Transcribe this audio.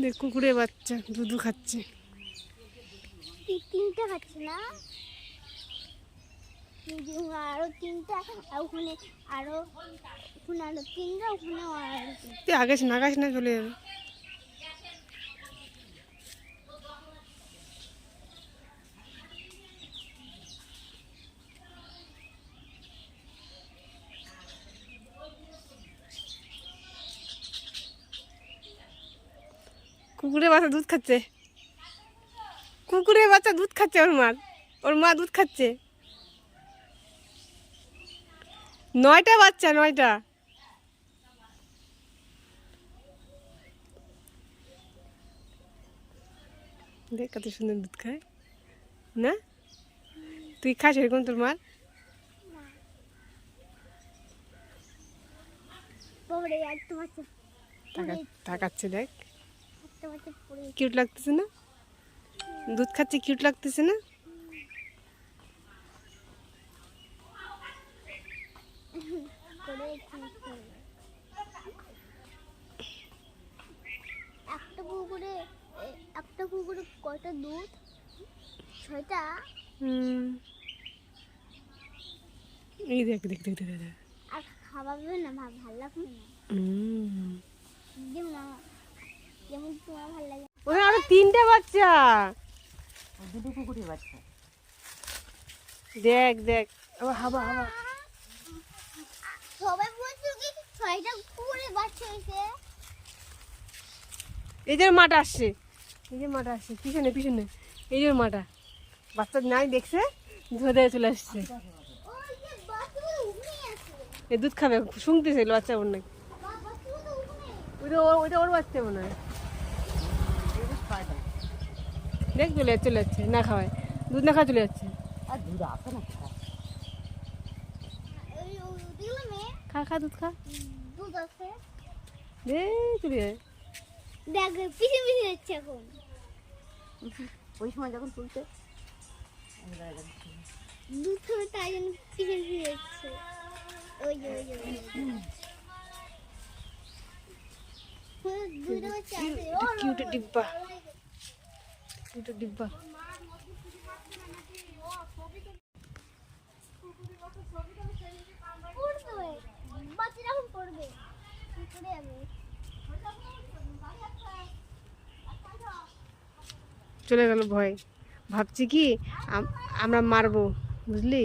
দেখ কুকুরের বাচ্চা দুধু খাচ্ছে। তিনটা খাচ্ছে না? আরও তিনটা ওখানে আরও ওখানে আরও তিনটা ওখানে আগাছ নাগাছ না চলে যাবে। কুকুরের বাচ্চা দুধ খাচ্ছে। কুকুরের বাচ্চা দুধ খাচ্ছে ওর মা ওর মা দুধ খাচ্ছে। নয়টা বাচ্চা নয়টা। দেখ কত সুন্দর দুধ খায়। না? তুই খাস এরকম তোর মার? টাকাচ্ছে দেখ। কিউট লাগতেছে না? দুধ খাচ্ছে কিউট লাগতেছে না? একটা কুকুরে একটা কুকুরে কয়টা দুধ? ছয়টা? হুম। এই দেখ দেখ দেখ দেখ আর খাওয়াবে না ভালো লাগবে না। হুম। যেমন তোমার ভালো লাগে। ওখানে আরও তিনটা বাচ্চা। দুটো কুকুরের বাচ্চা। দেখ দেখ। আবার হাবা হাবা। সবাই বলছো কি ছয়টা কুকুরে বাচ্চা হয়েছে? এই যে ওর মাটা আসছে। এই যে মাটা আসছে। পিছনে পিছনে। এই যে ওর মাটা বাচ্চা নাই দেখছে ধরে চলে আসছে। এই দুধ খাবে শুনতেছে বাচ্চা ওর নাকি ওইটা ওর ওইটা ওর বাচ্চা মনে হয়। দেখ চলে যাচ্ছে চলে যাচ্ছে না খাওয়ায়। দুধ না খাওয়া চলে যাচ্ছে। আর দুধ আসে না খা খা দুধ খা। দুধ আছে। দে চলে যায় দেখ পিছিয়ে পিছিয়ে যাচ্ছে এখন। ওই সময় যখন তুলতে দুধ খাবে তাই জন্য পিছিয়ে পিছিয়ে যাচ্ছে। ওই যে ওই কিউট ডিব্বা। চলে গেল ভয়। ভাবছি কি আমরা মারবো বুঝলি?